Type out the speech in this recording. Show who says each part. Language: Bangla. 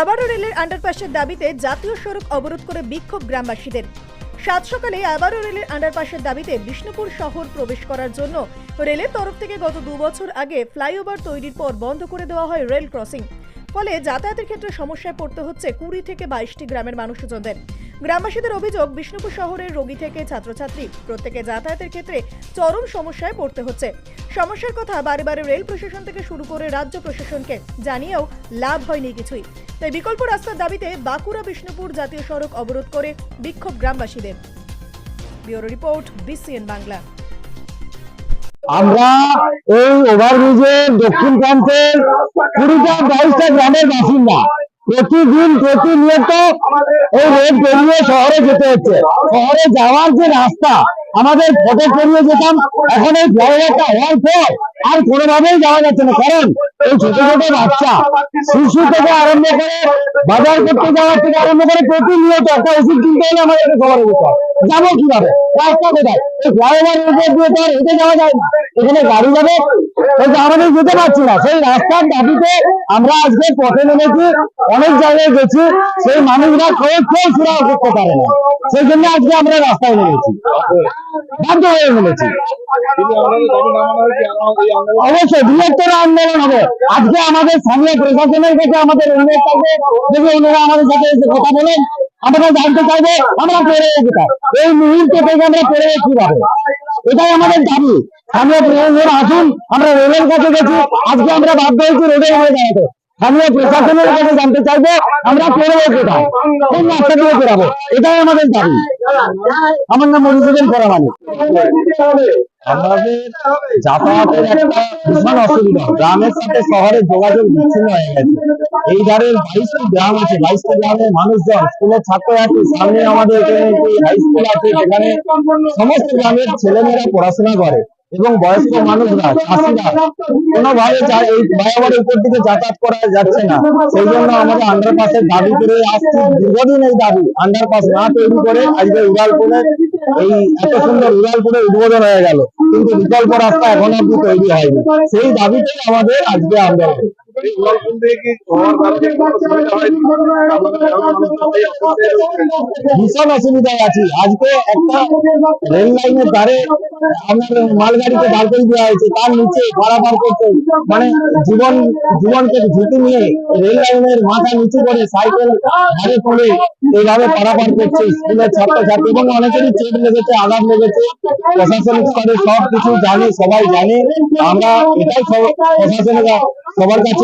Speaker 1: আবারও রেলের আন্ডারপাসের দাবিতে জাতীয় সড়ক অবরোধ করে বিক্ষোভ গ্রামবাসীদের। সাত সকালে আবারও রেলের আন্ডারপাসের দাবিতে বিষ্ণুপুর শহর প্রবেশ করার জন্য রেলের তরফ থেকে গত দু বছর আগে ফ্লাইওভার তৈরির পর বন্ধ করে দেওয়া হয় রেল ক্রসিং। ফলে যাতায়াতের ক্ষেত্রে সমস্যায় পড়তে হচ্ছে কুড়ি থেকে বাইশটি গ্রামের মানুষজনদের। গ্রামবাসীদের অভিযোগ, বিষ্ণুপুর শহরের রোগী থেকে ছাত্রছাত্রী প্রত্যেকে যাতায়াতের ক্ষেত্রে চরম সমস্যায় পড়তে হচ্ছে। সমস্যার কথা বারে বারে রেল প্রশাসন থেকে শুরু করে রাজ্য প্রশাসনকে জানিয়েও লাভ হয়নি কিছুই। তাই বিকল্প রাস্তার দাবিতে বাঁকুড়া বিষ্ণুপুর জাতীয় সড়ক অবরোধ করে বিক্ষোভ গ্রামবাসীদের। Bureau report, BCN Bangla.
Speaker 2: আমরা এই ওভারব্রিজের দক্ষিণ প্রান্তের কুড়িটা বাইশটা গ্রামের বাসিন্দা। প্রতিদিন প্রতিনিয়ত এই রোড পেরিয়ে শহরে যেতে হচ্ছে। শহরে যাওয়ার যে রাস্তা, আমাদের ফটো পেরিয়ে যেতাম, এখন এই ফ্লাইওভারটা হওয়ার পর আর কোনোভাবেই যাওয়া যাচ্ছে না। কারণ এই ছোট ছোট বাচ্চা শিশু থেকে আরম্ভ করে, বাজার করতে যাওয়ার থেকে আরম্ভ করে প্রতিনিয়ত একটা ওষুধ কিনতে হলে আমাদেরকে শহরে যেতে যাব কীভাবে? রাস্তা কোথায়? এই ফ্লাইওভার উপর দিয়ে তো হেঁটে যাওয়া যায় না। এখানে গাড়ি যাবে আমাদের যেতে পারছি না, সেই রাস্তার দাবিতে আমরা আজকে পথে নেমেছি, অনেক জায়গায় গেছি, সেই মানুষরা সুরাহ করতে পারে না। সেই জন্য আজকে আমরা রাস্তায় নেমেছি। বাধ্য হয়ে নেমেছি। অবশ্যই আন্দোলন হবে। আজকে আমাদের স্থানীয় প্রশাসনের কাছে আমাদের অনুরোধ থাকবে, যদি ওনারা আমাদের সাথে এসে কথা বলেন, আমরা জানতে চাইব, আমরা পড়ে কোথায় এই মুহূর্তে থেকে আমরা পড়ে কীভাবে এটাই আমাদের দাবি। স্থানীয় আসুন, আমরা রেলের কাছে গেছি। আজকে আমরা বাধ্য হয়েছি হয়ে দাঁড়াতে স্থানীয় প্রশাসনের কাছে জানতে চাইব, আমরা পড়ব কোথায়? কোন রাস্তা দিয়ে বেরাবো? এটাই আমাদের দাবি। আমার নাম মধুসূদন আমাদের যাতায়াতের একটা ভীষণ অসুবিধা। গ্রামের সাথে শহরের যোগাযোগ বিচ্ছিন্ন হয়ে গেছে। এই ধারের বাইশটি গ্রাম আছে। বাইশটি গ্রামের মানুষজন, স্কুলের ছাত্রছাত্রী, সামনে আমাদের এখানে হাই স্কুল আছে। সেখানে সমস্ত গ্রামের ছেলেমেয়েরা পড়াশোনা করে। এবং বয়স্ক মানুষরা, চাষিরা, কোনোভাবে এই বায়াবারের উপর দিকে যাতায়াত করা যাচ্ছে না। সেই জন্য আমাদের আন্ডারপাসের দাবি করে আসছি, দীর্ঘদিন এই দাবি আন্ডারপাস না তৈরি করে আজকে উড়ালপুরে এই এত সুন্দর উড়ালপুরে উদ্বোধন হয়ে গেল। কিন্তু বিকল্প রাস্তা এখন অব্দি তৈরি হয়নি। সেই দাবিটাই আমাদের আজকে আন্দোলন ভীষণ অসুবিধায় আছি। আজকে একটা রেল লাইনের ধারে আপনার মালগাড়িকে দাঁড় করে দেওয়া হয়েছে। তার নিচে পারাপার করতে মানে জীবন, জীবনকে ঝুঁকি নিয়ে রেল লাইনের মাথা নিচু করে সাইকেল ধারে পড়ে এইভাবে পারাপার করছে স্কুলের ছাত্রছাত্রী এবং অনেকেরই চোট লেগেছে, আঘাত লেগেছে। প্রশাসনিক স্তরে সব কিছু জানে, সবাই জানে। আমরা এটাই প্রশাসনের সবার কাছে